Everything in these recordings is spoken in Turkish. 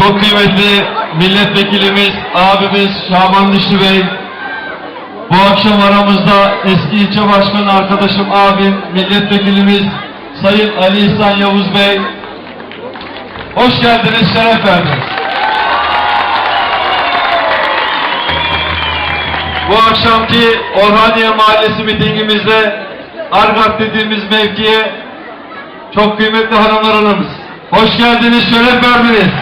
Çok kıymetli milletvekilimiz, abimiz Şaban Dişli Bey, bu akşam aramızda eski ilçe başkanı arkadaşım abim, milletvekilimiz Sayın Ali İhsan Yavuz Bey, hoş geldiniz, şeref verdiniz. Bu akşamki Orhaniye Mahallesi mitingimizde Argat dediğimiz mevkiye çok kıymetli hanımlar hanımız. Hoş geldiniz, şeref verdiniz.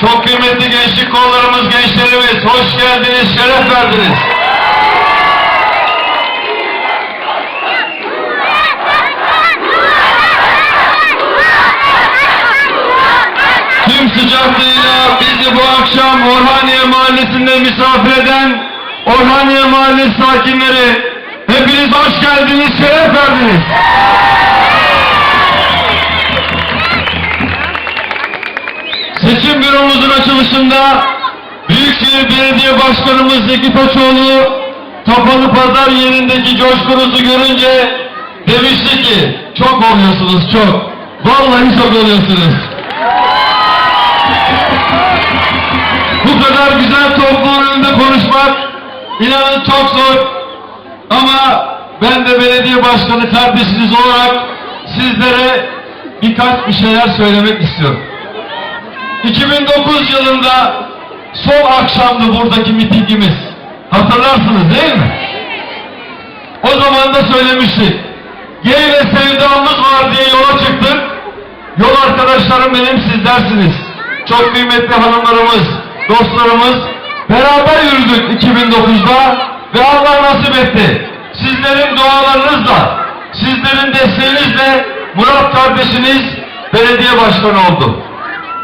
Çok kıymetli gençlik kollarımız, gençlerimiz, hoş geldiniz, şeref verdiniz. Tüm sıcaklığıyla bizi bu akşam Orhaniye Mahallesi'nde misafir eden Orhaniye Mahallesi sakinleri, hepiniz hoş geldiniz, şeref verdiniz. Seçim büromuzun açılışında Büyükşehir Belediye Başkanımız Zeki Taçoğlu kapalı pazar yerindeki coşkunuzu görünce demişti ki çok oluyorsunuz çok. Vallahi çok oluyorsunuz. Bu kadar güzel topluluğun önünde konuşmak inanın çok zor. Ama ben de belediye başkanı kardeşiniz olarak sizlere birkaç bir şeyler söylemek istiyorum. 2009 yılında son akşamdı buradaki mitingimiz. Hatırlarsınız değil mi? O zaman da söylemiştik. Gay ve sevdamız var diye yola çıktık. Yol arkadaşlarım benim sizlersiniz. Çok kıymetli hanımlarımız, dostlarımız. Beraber yürüdük 2009'da ve Allah nasip etti. Sizlerin dualarınızla, sizlerin desteğinizle Murat kardeşiniz belediye başkanı oldu.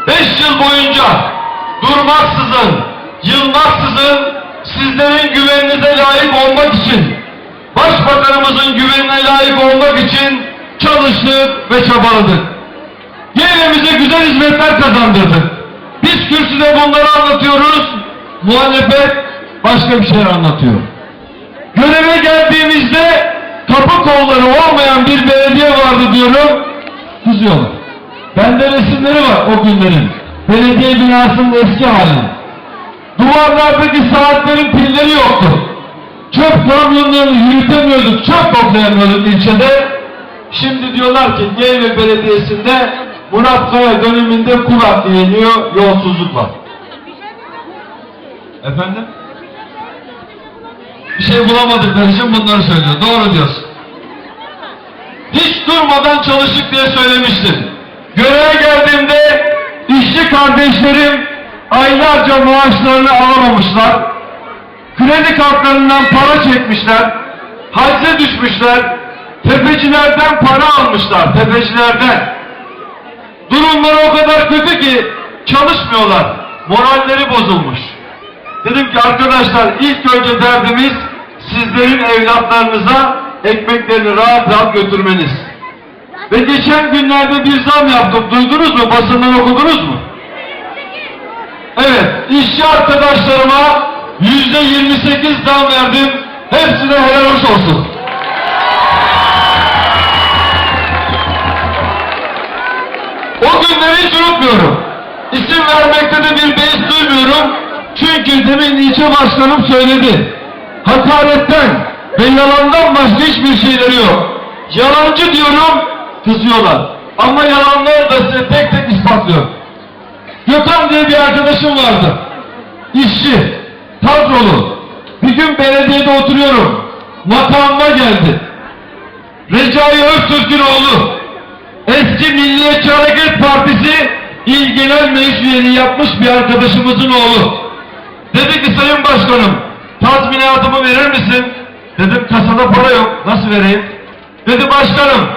Beş yıl boyunca durmaksızın, yılmaksızın sizlerin güveninize layık olmak için, başbakanımızın güvenine layık olmak için çalıştık ve çabaladık. Yerimize güzel hizmetler kazandırdık. Biz kürsüde bunları anlatıyoruz, muhalefet başka bir şeyler anlatıyor. Göreve geldiğimizde kapı kolları olmayan bir belediye vardı diyorum, kızıyorlar. Bende resimleri var o günlerin. Belediye binasının eski hali. Duvarlardaki saatlerin pilleri yoktu. Çöp kamyonlarını yürütemiyorduk, çöp toplayamıyorduk ilçede. Şimdi diyorlar ki Geyve Belediyesi'nde Murat Kaya döneminde kurak diyeniyor, yolsuzluk var. Efendim? Bir şey bulamadıkları için bunları söylüyor. Doğru diyorsun. Hiç durmadan çalıştık diye söylemiştim. Göreve geldiğimde işçi kardeşlerim aylarca maaşlarını alamamışlar. Kredi kartlarından para çekmişler. Hacze düşmüşler. Tepecilerden para almışlar. Tepecilerden. Durumları o kadar kötü ki çalışmıyorlar. Moralleri bozulmuş. Dedim ki arkadaşlar ilk önce derdimiz sizlerin evlatlarınıza ekmeklerini rahat rahat götürmeniz. Ve geçen günlerde bir zam yaptık. Duydunuz mu? Basından okudunuz mu? Evet. işçi arkadaşlarıma yüzde 28 zam verdim. Hepsine helal hoş olsun. O günleri hiç unutmuyorum. İsim vermekte de bir beis duymuyorum. Çünkü demin ilçe başkanım söyledi. Hakaretten ve yalandan başka hiçbir şeyleri yok. Yalancı diyorum, kızıyorlar. Ama yalanları da size tek tek ispatlıyor. Gökhan diye bir arkadaşım vardı. İşçi, kadrolu. Bir gün belediyede oturuyorum. Makamıma geldi. Recai Öztürk'ün oğlu. Eski Milliyetçi Hareket Partisi İl Genel Meclis yapmış bir arkadaşımızın oğlu. Dedi ki Sayın Başkanım, tazminatımı verir misin? Dedim kasada para yok, nasıl vereyim? Dedi başkanım,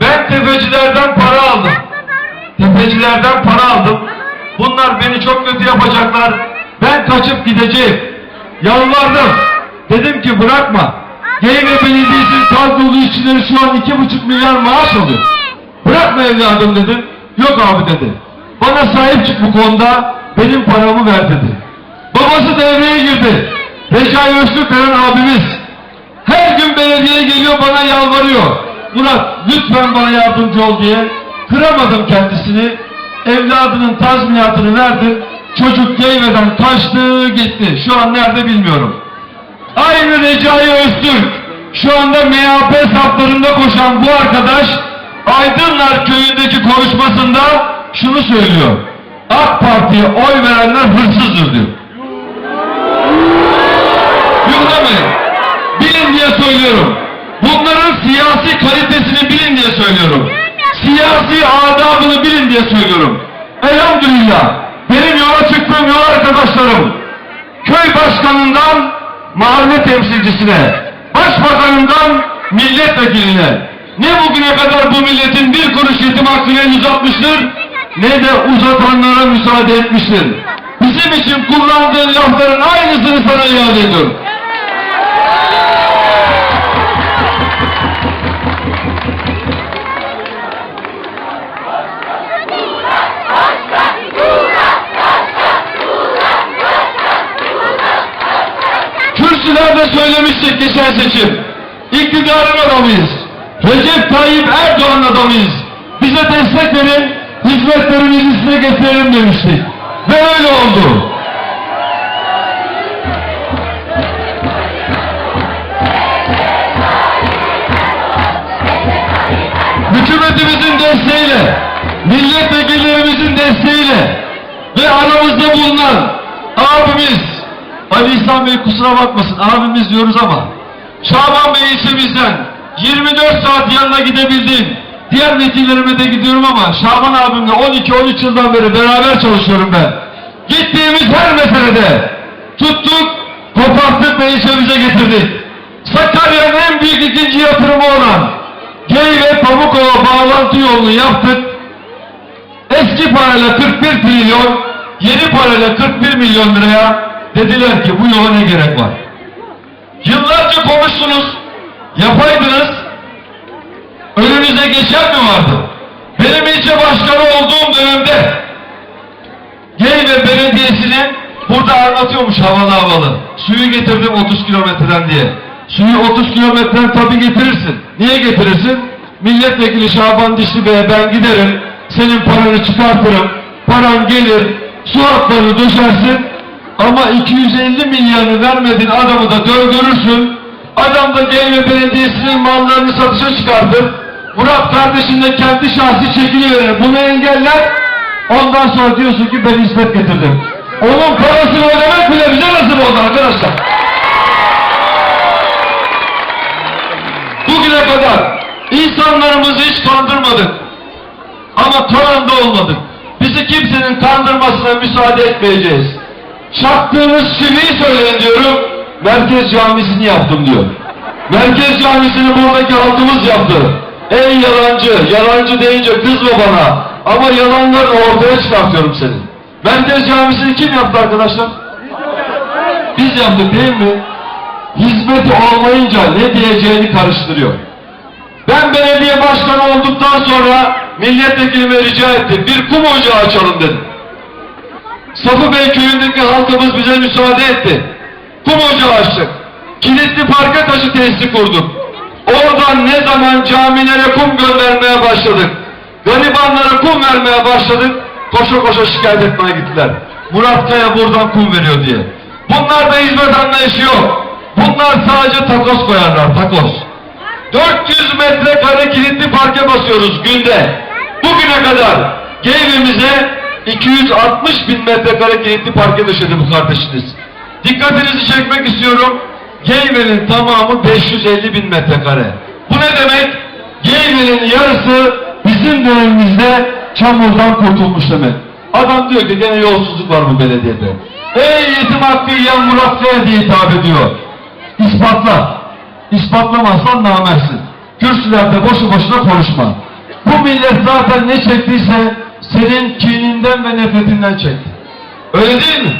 ben tefecilerden para aldım. Tefecilerden para aldım. Bunlar beni çok kötü yapacaklar. Ben kaçıp gideceğim. Yalvardım. Dedim ki bırakma. Geyve Belediyesi'nin kadrolu işçileri şu an iki buçuk milyar maaş alıyor. Bırakma evladım dedim. Yok abi dedi. Bana sahip çık bu konuda. Benim paramı ver dedi. Babası devreye girdi. Recai Öztürk abimiz. Her gün belediyeye geliyor bana yalvarıyor. Murat lütfen bana yardımcı ol diye. Kıramadım kendisini. Evladının tazminatını verdim. Çocuk Geyve'den kaçtı gitti. Şu an nerede bilmiyorum. Aynı Recai Öztürk. Şu anda MHP saflarında koşan bu arkadaş Aydınlar köyündeki konuşmasında şunu söylüyor. AK Parti'ye oy verenler hırsızdır diyor. Söylüyorum. Bunların siyasi kalitesini bilin diye söylüyorum. Siyasi adabını bilin diye söylüyorum. Elhamdülillah benim yola çıktığım yol arkadaşlarım köy başkanından mahalle temsilcisine, başbakanından milletvekiline ne bugüne kadar bu milletin bir kuruş yetim hakkını uzatmıştır ne de uzatanlara müsaade etmiştir. Bizim için kullandığın lafların aynısını sana iade ediyorum. Kürsülerde söylemiştik geçen seçim. İktidarın adamıyız. Recep Tayyip Erdoğan adamıyız. Bize destek verin, hizmetlerimizi size getirelim demiştik. Ve öyle oldu. Hükümetimizin desteğiyle, milletvekillerimizin desteğiyle ve aramızda bulunan abimiz Ali İhsan Bey kusura bakmasın abimiz diyoruz ama Şaban Bey ilçemizden 24 saat yanına gidebildim. Diğer vekillerime de gidiyorum ama Şaban abimle 12-13 yıldan beri beraber çalışıyorum ben. Gittiğimiz her meselede tuttuk, koparttık ve ilçemize getirdik. Sakarya'nın en büyük ikinci yatırımı olan Gey ve Pamukova bağlantı yolunu yaptık. Eski parayla 41 trilyon, yeni parayla 41 milyon liraya dediler ki bu yola ne gerek var? Yıllarca konuştunuz, yapaydınız, önünüze geçen mi vardı? Benim ilçe başkanı olduğum dönemde Geyve Belediyesi'nin burada anlatıyormuş havalı havalı. Suyu getirdim 30 kilometreden diye. Suyu 30 kilometreden tabii getirirsin. Niye getirirsin? Milletvekili Şaban Dişli Bey'e ben giderim, senin paranı çıkartırım, paran gelir, su hatlarını döşersin, ama 250 milyarını vermediğin adamı da dövdürürsün, adam da Geyve Belediyesi'nin mallarını satışa çıkartır, Murat kardeşin de kendi şahsi çekili verir, bunu engeller, ondan sonra diyorsun ki ben hizmet getirdim. Onun parasını ödemek bile bize nasip oldu arkadaşlar. Bugüne kadar insanlarımızı hiç kandırmadık. Ama taranda olmadık. Bizi kimsenin kandırmasına müsaade etmeyeceğiz. Çaktığınız çiviyi söyleyin diyorum. Merkez camisini yaptım diyor. Merkez camisini buradaki halkımız yaptı. Ey yalancı, yalancı deyince kızma bana. Ama yalanlarını ortaya çıkartıyorum senin. Merkez camisini kim yaptı arkadaşlar? Biz yaptık değil mi? Hizmeti olmayınca ne diyeceğini karıştırıyor. Ben belediye başkanı olduktan sonra milletvekilime rica ettim. Bir kum ocağı açalım dedim. Safı Bey köyündeki halkımız bize müsaade etti. Kum ocağı açtık. Kilitli parka taşı tesisi kurduk. Oradan ne zaman camilere kum göndermeye başladık. Garibanlara kum vermeye başladık. Koşa koşa şikayet etmeye gittiler. Murat Kaya buradan kum veriyor diye. Bunlarda hizmet anlayışı yok. Bunlar sadece takos koyarlar, takos. 400 metrekare kilitli parke basıyoruz günde. Bugüne kadar Geyve'mize 260 bin metrekare kilitli parke döşedi bu kardeşiniz. Dikkatinizi çekmek istiyorum. Geyve'nin tamamı 550 bin metrekare. Bu ne demek? Geyve'nin yarısı bizim dönemimizde çamurdan kurtulmuş demek. Adam diyor ki gene yolsuzluk var bu belediyede. Ey yetim hakkı yiyen Murat Bey diye hitap ediyor. İspatla. İspatlamazsan namersin. Kürsülerde boşu boşuna konuşma. Bu millet zaten ne çektiyse senin kininden ve nefretinden çekti. Öyle değil mi?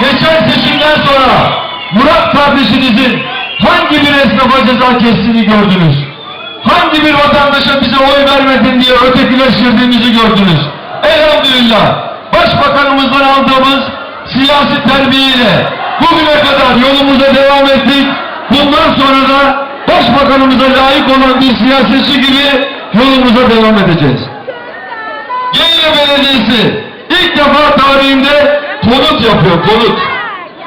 Geçen seçimden sonra Murat kardeşinizin hangi bir esnafa ceza kestiğini gördünüz? Hangi bir vatandaşa bize oy vermedin diye ötekileştirdiğimizi gördünüz? Elhamdülillah başbakanımızdan aldığımız siyasi terbiyeyle bugüne kadar yolumuza devam ettik. Bundan sonra da başbakanımıza layık olan bir siyasetçi gibi yolumuza devam edeceğiz. Geyle Belediyesi ilk defa tarihinde konut yapıyor, konut.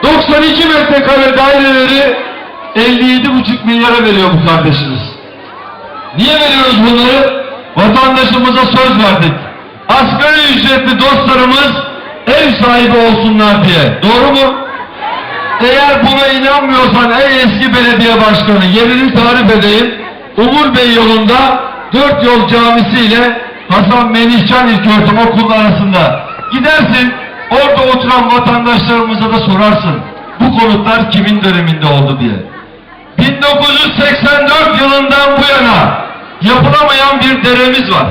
92 metrekare daireleri 57,5 milyara veriyor bu kardeşiniz. Niye veriyoruz bunları? Vatandaşımıza söz verdik. Asgari ücretli dostlarımız ev sahibi olsunlar diye. Doğru mu? Eğer buna inanmıyorsan ey eski belediye başkanı yerini tarif edeyim. Umur Bey yolunda Dört Yol Camisi ile Hasan Melihcan İlköğretim Okulu arasında gidersin orada oturan vatandaşlarımıza da sorarsın. Bu konutlar kimin döneminde oldu diye. 1984 yılından bu yana yapılamayan bir deremiz var.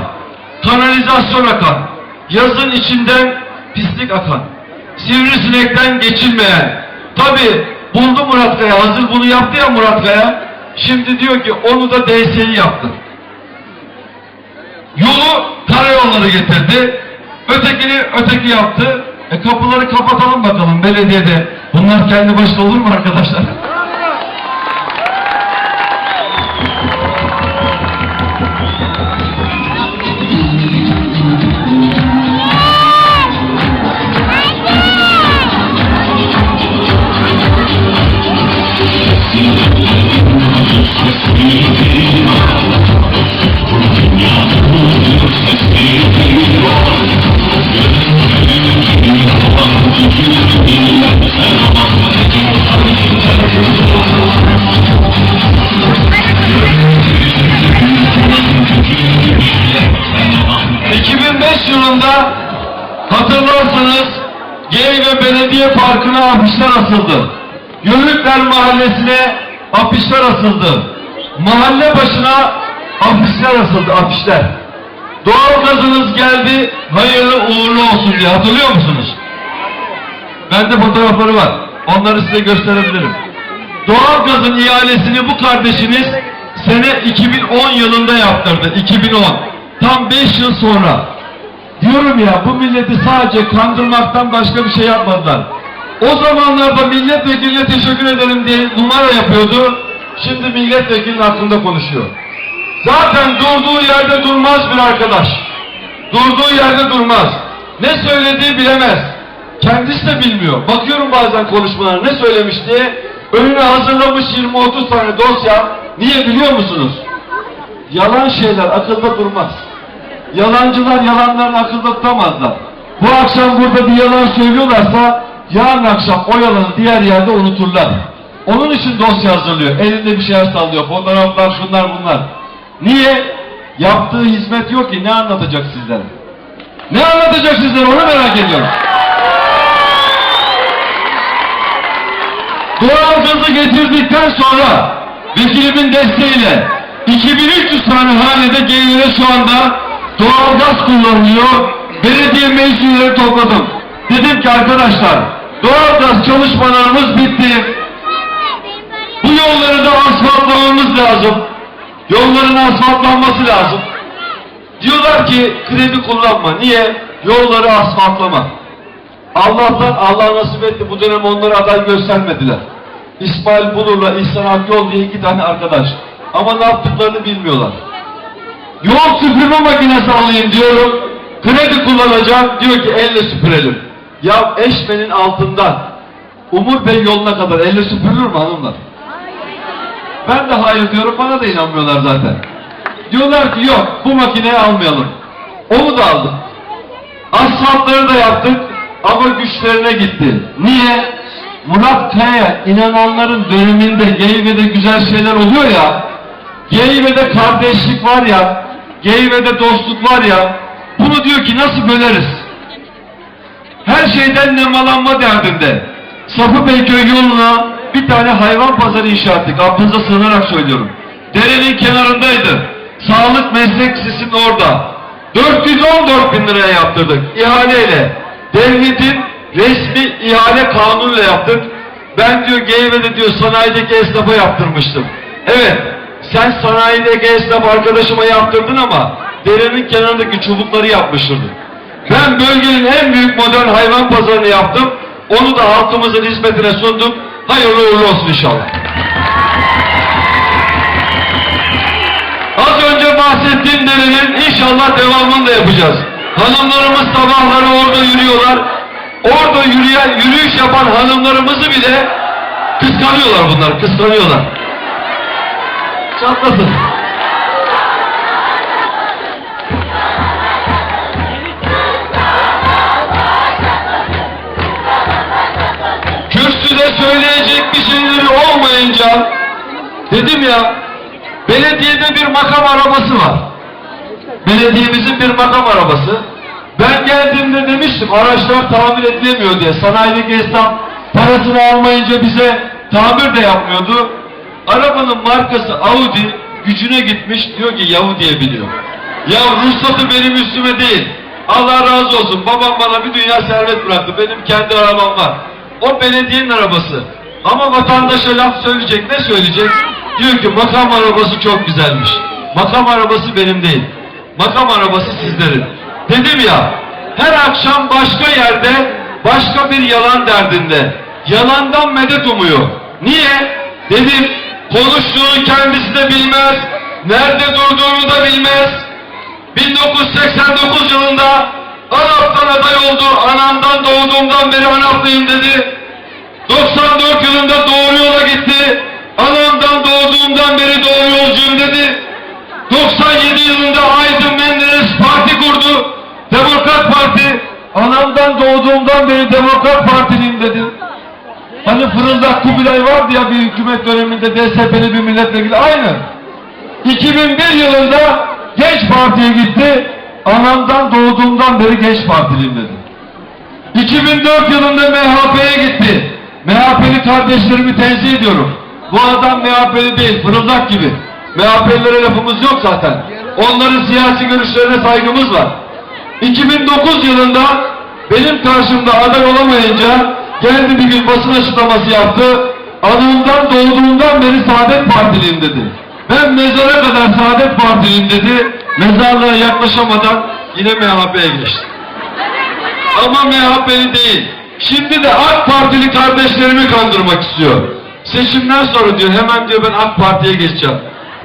Kanalizasyon akan, yazın içinden pislik akan, sivrisinekten geçilmeyen. Tabi buldu Murat Kaya, hazır bunu yaptı ya Murat Kaya. Şimdi diyor ki onu da DSİ yaptı. Yolu karayolları getirdi. Ötekini öteki yaptı. E kapıları kapatalım bakalım belediyede. Bunlar kendi başına olur mu arkadaşlar? Geyve Belediye Parkı'na afişler asıldı. Yörükler Mahallesi'ne afişler asıldı. Mahalle başına afişler asıldı, afişler. Doğalgazınız geldi, hayırlı uğurlu olsun diye hatırlıyor musunuz? Bende fotoğrafları var. Onları size gösterebilirim. Doğalgazın ihalesini bu kardeşiniz sene 2010 yılında yaptırdı. 2010. Tam 5 yıl sonra. Diyorum ya bu milleti sadece kandırmaktan başka bir şey yapmadılar. O zamanlarda milletvekiline teşekkür ederim diye numara yapıyordu. Şimdi milletvekilinin hakkında konuşuyor. Zaten durduğu yerde durmaz bir arkadaş. Durduğu yerde durmaz. Ne söylediği bilemez. Kendisi de bilmiyor. Bakıyorum bazen konuşmalarına ne söylemiş diye. Önüne hazırlamış 20-30 tane dosya. Niye biliyor musunuz? Yalan şeyler akılda durmaz. Yalancılar yalanlarını akılda. Bu akşam burada bir yalan söylüyorlarsa yarın akşam o yalanı diğer yerde unuturlar. Onun için dosya hazırlıyor. Elinde bir şeyler sallıyor. Fotoğraflar şunlar bunlar. Niye? Yaptığı hizmet yok ki ne anlatacak sizlere? Ne anlatacak sizlere onu merak ediyorum. Doğalgazı getirdikten sonra vekilimin desteğiyle 2300 tane hanede gelire şu anda doğalgaz kullanılıyor. Belediye meclisleri topladım. Dedim ki arkadaşlar doğalgaz çalışmalarımız bitti. Bu yolları da asfaltlamamız lazım. Yolların asfaltlanması lazım. Diyorlar ki kredi kullanma. Niye? Yolları asfaltlama. Allah'tan Allah nasip etti. Bu dönem onlara aday göstermediler. İsmail Bulur'la İhsan Akyol diye iki tane arkadaş. Ama ne yaptıklarını bilmiyorlar. Yol süpürme makinesi alayım diyorum. Kredi kullanacağım. Diyor ki elle süpürelim. Ya Eşme'nin altından Umur Bey yoluna kadar elle süpürülür mü hanımlar? Ben de hayır diyorum. Bana da inanmıyorlar zaten. Diyorlar ki yok bu makineyi almayalım. Onu da aldık. Asfaltları da yaptık ama güçlerine gitti. Niye? Murat Kaya inananların döneminde Geyve'de güzel şeyler oluyor ya. Geyve'de kardeşlik var ya. Geyve'de dostluk var ya. Bunu diyor ki nasıl böleriz? Her şeyden nemalanma derdinde. Sapı Beyköy yoluna bir tane hayvan pazarı inşa ettik. Aklınıza sığınarak söylüyorum. Derenin kenarındaydı. Sağlık meslek lisesinin orada. 414 bin liraya yaptırdık ihaleyle. Devletin resmi ihale kanunuyla yaptık. Ben diyor Geyve'de diyor sanayideki esnafa yaptırmıştım. Evet sen sanayideki esnaf arkadaşıma yaptırdın ama derenin kenarındaki çubukları yapmıştırdın. Ben bölgenin en büyük modern hayvan pazarını yaptım. Onu da halkımızın hizmetine sundum. Hayırlı uğurlu olsun inşallah. Az önce bahsettiğim denenin inşallah devamını da yapacağız. Hanımlarımız sabahları orada yürüyorlar. Orada yürüyen, yürüyüş yapan hanımlarımızı bile kıskanıyorlar bunlar, kıskanıyorlar. Çatlasın. Kürsüde söyleyecek bir şeyleri olmayınca dedim ya belediyede bir makam arabası var. Belediyemizin bir makam arabası. Ben geldiğimde demiştim araçlar tamir edilemiyor diye. Sanayideki esnaf parasını almayınca bize tamir de yapmıyordu. Arabanın markası Audi gücüne gitmiş diyor ki Yahudi'ye biliyor. Ya ruhsatı benim üstüme değil. Allah razı olsun. Babam bana bir dünya servet bıraktı. Benim kendi arabam var. O belediyenin arabası. Ama vatandaşa laf söyleyecek ne söyleyecek? Diyor ki makam arabası çok güzelmiş. Makam arabası benim değil. Makam arabası sizlerin. Dedim ya her akşam başka yerde başka bir yalan derdinde. Yalandan medet umuyor. Niye? Dedim konuştuğunu kendisi de bilmez. Nerede durduğunu da bilmez. 1989 yılında Arap'tan aday oldu. Anamdan doğduğumdan beri Araplıyım dedi. 94 yılında doğru yola gitti. Anamdan doğduğumdan beri doğru yolcuyum dedi. 97 yılında Aydın Menderes parti kurdu. Demokrat Parti. Anamdan doğduğumdan beri Demokrat Partiliyim dedi. Hani Fırıldak Kubilay vardı ya bir hükümet döneminde DSP'li bir milletvekili. Aynı. 2001 yılında Genç Parti'ye gitti. Anamdan doğduğumdan beri Genç Partiliyim dedi. 2004 yılında MHP'ye gitti. MHP'li kardeşlerimi tenzih ediyorum. Bu adam MHP'li değil, fırıldak gibi. MHP'lilere lafımız yok zaten. Onların siyasi görüşlerine saygımız var. 2009 yılında benim karşımda aday olamayınca geldi bir gün basın açıklaması yaptı. Anımdan doğduğumdan beri Saadet Partiliyim dedi. Ben mezara kadar Saadet Partiliyim dedi. Mezarlığa yaklaşamadan yine MHP'ye geçti. Ama MHP'li değil. Şimdi de AK Partili kardeşlerimi kandırmak istiyor. Seçimden sonra diyor hemen diyor ben AK Parti'ye geçeceğim.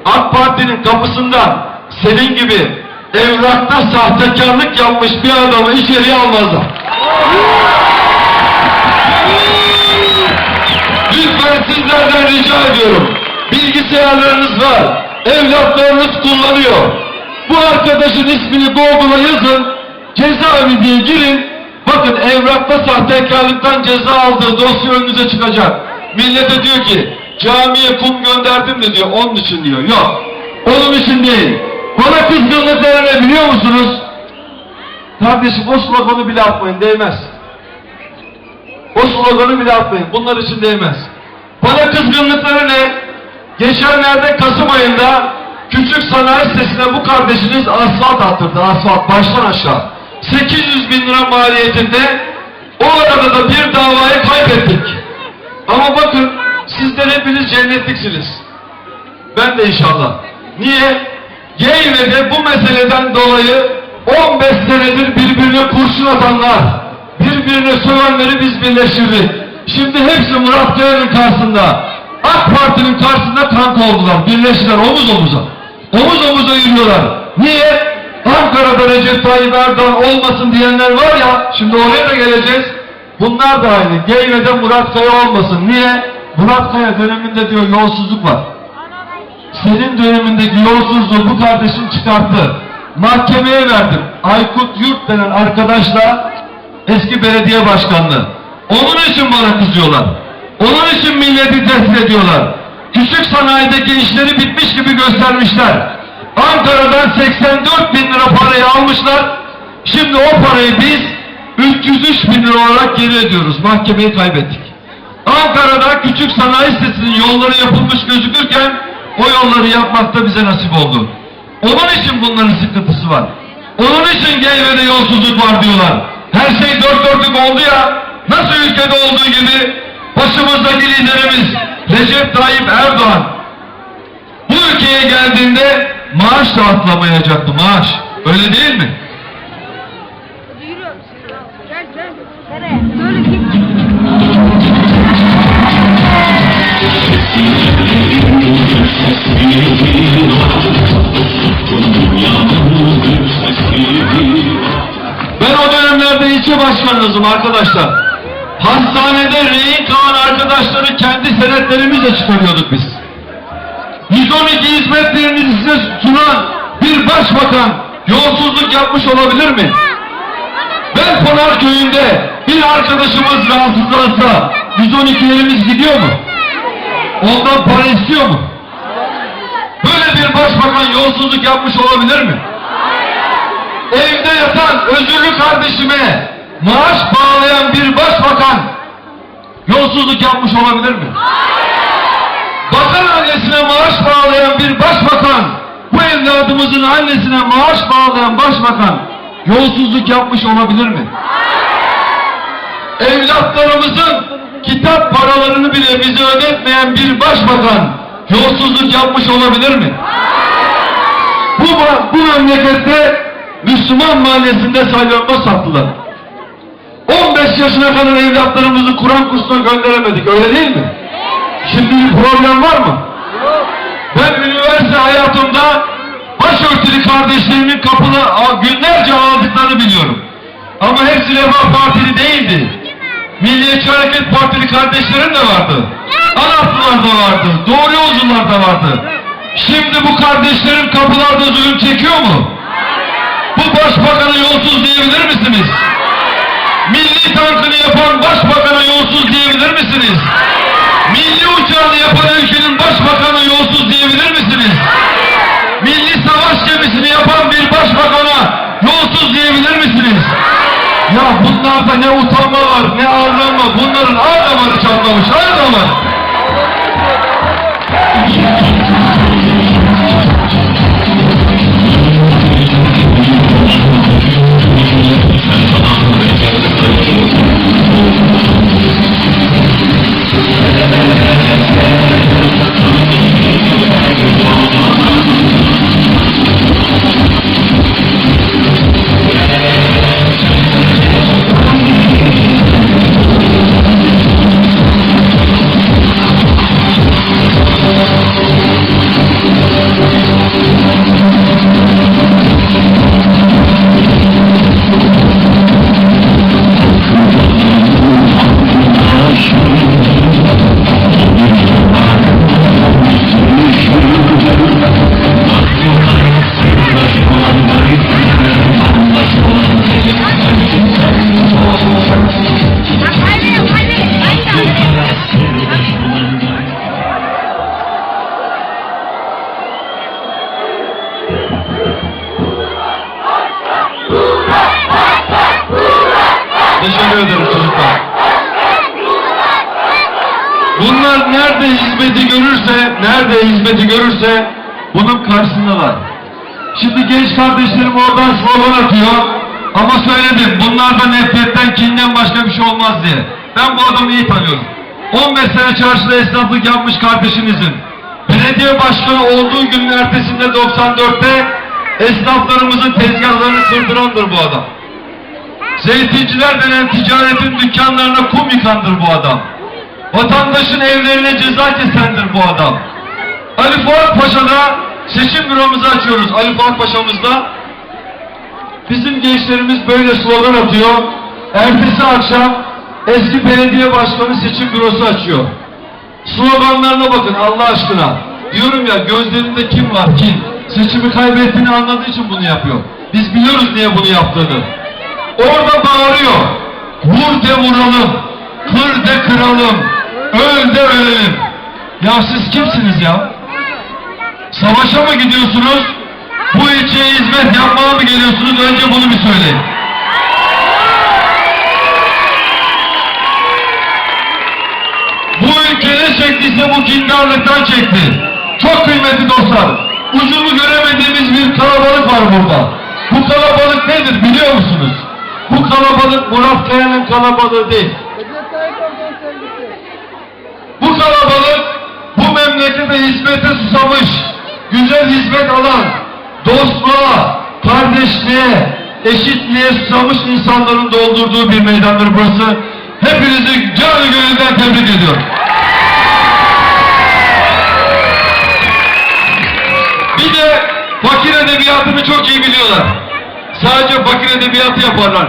AK Parti'nin kapısından senin gibi evrakta sahtekarlık yapmış bir adamı içeriye almazlar. Sizlerden rica ediyorum. Bilgisayarlarınız var. Evlatlarınız kullanıyor. Bu arkadaşın ismini Google'a yazın. Cezaevi diye girin. Bakın evrakta sahtekarlıktan ceza aldığı dosya önünüze çıkacak. Millete diyor ki camiye kum gönderdim de diyor onun için diyor. Yok. Onun için değil. Bana kızgınlıkları ne biliyor musunuz? Kardeşim o sloganı bile atmayın değmez. O sloganı bile atmayın. Bunlar için değmez. Bana kızgınlıkları ne? Geçenlerde Kasım ayında küçük sanayi sitesine bu kardeşiniz asfalt attırdı. Asfalt baştan aşağı. 800 bin lira maliyetinde o arada da bir davayı kaybettik. Ama bakın sizler hepiniz cennetliksiniz. Ben de inşallah. Niye? Geyve'de bu meseleden dolayı 15 senedir birbirine kurşun atanlar, birbirine sövenleri biz birleştirdik. Şimdi Kaya'nın karşısında, AK Parti'nin karşısında kanka oldular, birleştiler omuz omuza. Omuz omuza yürüyorlar. Niye? Ankara'da Recep Tayyip Erdoğan olmasın diyenler var ya, şimdi oraya da geleceğiz. Bunlar da aynı. Geyve'de Murat Kaya olmasın. Niye? Murat Kaya döneminde diyor yolsuzluk var. Senin dönemindeki yolsuzluğu bu kardeşin çıkarttı. Mahkemeye verdim. Aykut Yurt denen arkadaşla eski belediye başkanlığı. Onun için bana kızıyorlar. Onun için milleti tehdit ediyorlar. Küçük sanayideki işleri bitmiş gibi göstermişler. Ankara'dan 84 bin lira parayı almışlar. Şimdi o parayı biz 303 bin lira olarak geri ödüyoruz. Mahkemeyi kaybettik. Ankara'da küçük sanayi sitesinin yolları yapılmış gözükürken o yolları yapmakta bize nasip oldu. Onun için bunların sıkıntısı var. Onun için Geyve'de yolsuzluk var diyorlar. Her şey dört dörtlük oldu ya, nasıl ülkede olduğu gibi başımızdaki liderimiz Recep Tayyip Erdoğan bu ülkeye geldiğinde maaş da atlamayacaktı maaş. Öyle değil mi? Ben o dönemlerde ilçe başkanınızım arkadaşlar. Hastanede rehin kalan arkadaşları kendi senetlerimizle çıkarıyorduk biz. 112 hizmetlerini size sunan bir başbakan yolsuzluk yapmış olabilir mi? Ben Pınar köyünde bir arkadaşımız rahatsızlansa 112'lerimiz gidiyor mu? Ondan para istiyor mu? Böyle bir başbakan yolsuzluk yapmış olabilir mi? Evde yatan özürlü kardeşime maaş bağlayan bir başbakan yolsuzluk yapmış olabilir mi? Bakan annesine maaş bağlayan bir başbakan bu evladımızın annesine maaş bağlayan başbakan yolsuzluk yapmış olabilir mi? Evlatlarımızın kitap paralarını bile bize ödetmeyen bir başbakan yolsuzluk yapmış olabilir mi? Bu, bu memlekette Müslüman mahallesinde salyangoz sattılar. 15 yaşına kadar evlatlarımızı Kur'an kursuna gönderemedik öyle değil mi? Şimdi bir problem var mı? Ben üniversite hayatımda başörtülü kardeşlerimin kapılı a- günlerce ağladıklarını biliyorum. Ama hepsi Refah Partili değildi. Milliyetçi Hareket Partili kardeşlerim de vardı. Anadolular da vardı. Doğru yolcular da vardı. Şimdi bu kardeşlerim kapılarda zulüm çekiyor mu? Bu başbakanı yolsuz diyebilir misiniz? Milli tankını yapan başbakana yolsuz diyebilir misiniz? Milli uçağını yapan ülkenin başbakanı yolsuz diyebilir misiniz? Milli savaş gemisini yapan bir başbakana yolsuz diyebilir misiniz? Ya bunlarda ne utanma var, ne ağırlanma, bunların ağır damarı çatlamış, ağır Thank you. Bunlarda nefretten, kinden başka bir şey olmaz diye. Ben bu adamı iyi tanıyorum. 15 sene çarşıda esnaflık yapmış kardeşinizin. Belediye başkanı olduğu günün ertesinde 94'te esnaflarımızın tezgahlarını kırdırandır bu adam. Zeytinciler denen ticaretin dükkanlarına kum yıkandır bu adam. Vatandaşın evlerine ceza kesendir bu adam. Ali Fuat Paşa'da seçim büromuzu açıyoruz. Ali Fuat Paşa'mızda bizim gençlerimiz böyle slogan atıyor. Ertesi akşam eski belediye başkanı seçim bürosu açıyor. Sloganlarına bakın Allah aşkına. Diyorum ya gözlerinde kim var kim? Seçimi kaybettiğini anladığı için bunu yapıyor. Biz biliyoruz niye bunu yaptığını. Orada bağırıyor. Vur de vuralım. Kır de kıralım. Öl de ölelim. Ya siz kimsiniz ya? Savaşa mı gidiyorsunuz? Bu hizmet yapmaya mı geliyorsunuz? Önce bunu bir söyleyin. Bu ülke ne çektiyse bu kindarlıktan çekti. Çok kıymetli dostlar. Ucunu göremediğimiz bir kalabalık var burada. Bu kalabalık nedir biliyor musunuz? Bu kalabalık Murat Kaya'nın kalabalığı değil. Bu kalabalık bu memlekete hizmete susamış, güzel hizmet alan, dostluğa, kardeşliğe, eşitliğe susamış insanların doldurduğu bir meydandır burası. Hepinizi canı gönülden tebrik ediyorum. Bir de edebiyatını çok iyi biliyorlar. Sadece fakir edebiyatı yaparlar.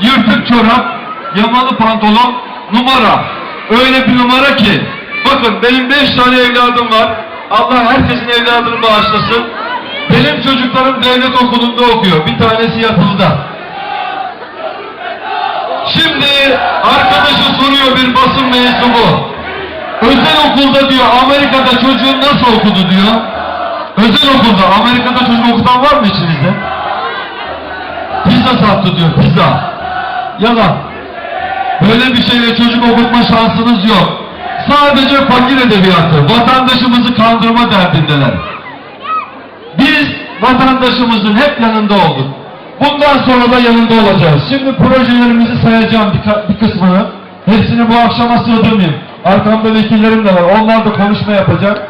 Yırtık çorap, yamalı pantolon, numara. Öyle bir numara ki, bakın benim beş tane evladım var. Allah herkesin evladını bağışlasın. Benim çocuklarım devlet okulunda okuyor. Bir tanesi yatılıda. Şimdi arkadaşı soruyor bir basın mensubu. Özel okulda diyor Amerika'da çocuğun nasıl okudu diyor. Özel okulda Amerika'da çocuk okutan var mı içinizde? Pizza sattı diyor pizza. Yalan. Böyle bir şeyle çocuk okutma şansınız yok. Sadece fakir edebiyatı, vatandaşımızı kandırma derdindeler. Biz vatandaşımızın hep yanında olduk. Bundan sonra da yanında olacağız. Şimdi projelerimizi sayacağım bir, bir kısmını. Hepsini bu akşama sığdırmayayım. Arkamda vekillerim de var. Onlar da konuşma yapacak.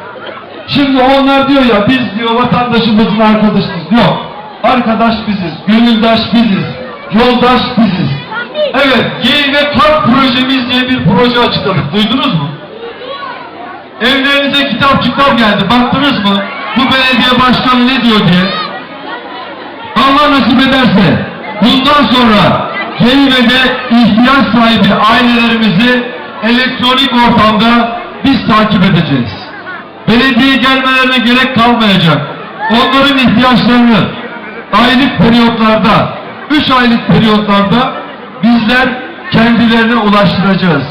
Şimdi onlar diyor ya biz diyor vatandaşımızın arkadaşıyız. Yok. Arkadaş biziz. Gönüldaş biziz. Yoldaş biziz. Evet. Gey ve Kalp projemiz diye bir proje açıkladık. Duydunuz mu? Evlerinize kitapçıklar geldi. Baktınız mı? Bu belediye başkanı ne diyor diye. Allah nasip ederse bundan sonra Geyve'de ihtiyaç sahibi ailelerimizi elektronik ortamda biz takip edeceğiz. Belediye gelmelerine gerek kalmayacak. Onların ihtiyaçlarını aylık periyotlarda, üç aylık periyotlarda bizler kendilerine ulaştıracağız.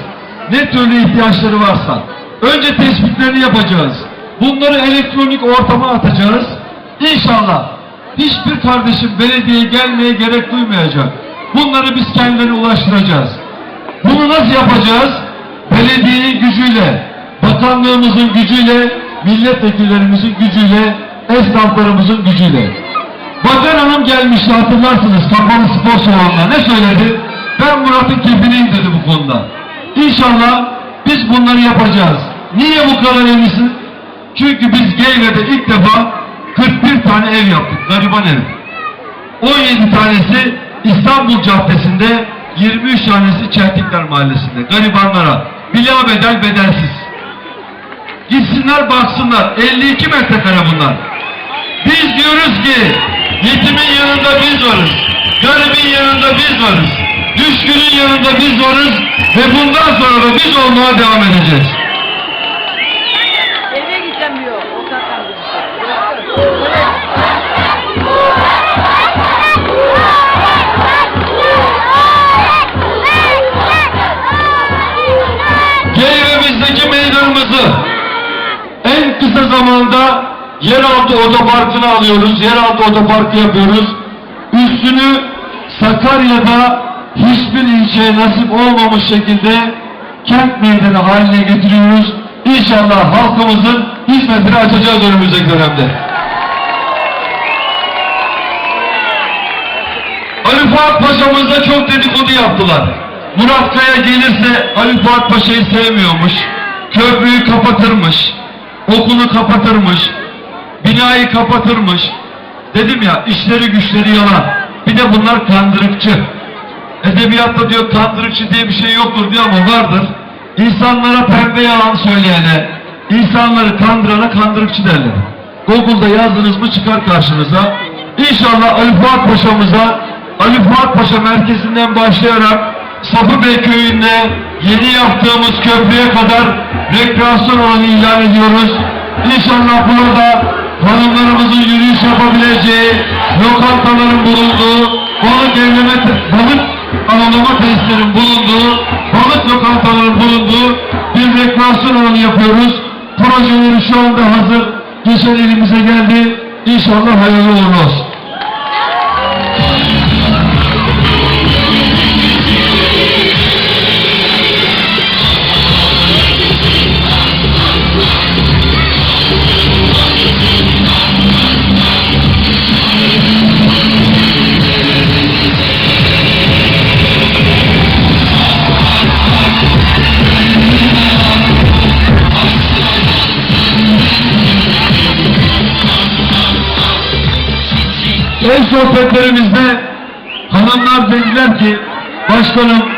Ne türlü ihtiyaçları varsa. Önce tespitlerini yapacağız. Bunları elektronik ortama atacağız. İnşallah hiçbir kardeşim belediyeye gelmeye gerek duymayacak. Bunları biz kendilerine ulaştıracağız. Bunu nasıl yapacağız? Belediyenin gücüyle, bakanlığımızın gücüyle, milletvekillerimizin gücüyle, esnaflarımızın gücüyle. Bakan Hanım gelmişti hatırlarsınız kapalı spor salonuna. Ne söyledi? Ben Murat'ın kefiliyim dedi bu konuda. İnşallah biz bunları yapacağız. Niye bu kadar eminsin? Çünkü biz Geyve'de ilk defa 41 tane ev yaptık. Gariban evi. 17 tanesi İstanbul Caddesi'nde, 23 tanesi Çeltikler Mahallesi'nde. Garibanlara. Bila bedel bedelsiz. Gitsinler baksınlar. 52 metrekare bunlar. Biz diyoruz ki yetimin yanında biz varız. Garibin yanında biz varız. Düşkünün yanında biz varız. Ve bundan sonra da biz olmaya devam edeceğiz. Eve gideceğim diyor. O kadar Geyve'mizdeki meydanımızı en kısa zamanda yeraltı otoparkını alıyoruz. Yeraltı otoparkı yapıyoruz. Üstünü Sakarya'da hiçbir ilçeye nasip olmamış şekilde kent meydanı haline getiriyoruz. İnşallah halkımızın hizmetini açacağız önümüzdeki dönemde. Ali Fuat Paşa'mızda çok dedikodu yaptılar. Murat Kaya gelirse Ali Fuat Paşa'yı sevmiyormuş. Köprüyü kapatırmış. Okulu kapatırmış. Binayı kapatırmış. Dedim ya işleri güçleri yalan. Bir de bunlar kandırıkçı. Edebiyatta diyor kandırıkçı diye bir şey yoktur diyor ama vardır. İnsanlara pembe yalan söyleyene, insanları kandırana kandırıkçı derler. Google'da yazdınız mı çıkar karşınıza. İnşallah Ali Fuat Paşa'mıza, Ali Fuat Paşa merkezinden başlayarak Sapıbey köyünde yeni yaptığımız köprüye kadar rekreasyon alanı ilan ediyoruz. İnşallah burada hanımlarımızın yürüyüş yapabileceği, lokantaların bulunduğu, balık evleme, balık avlama tesislerin bulunduğu, balık lokantaların bulunduğu bir rekreasyon alanı yapıyoruz. Projeleri şu anda hazır. Geçen elimize geldi. İnşallah hayırlı uğurlu olsun. Sohbetlerimizde hanımlar dediler ki başkanım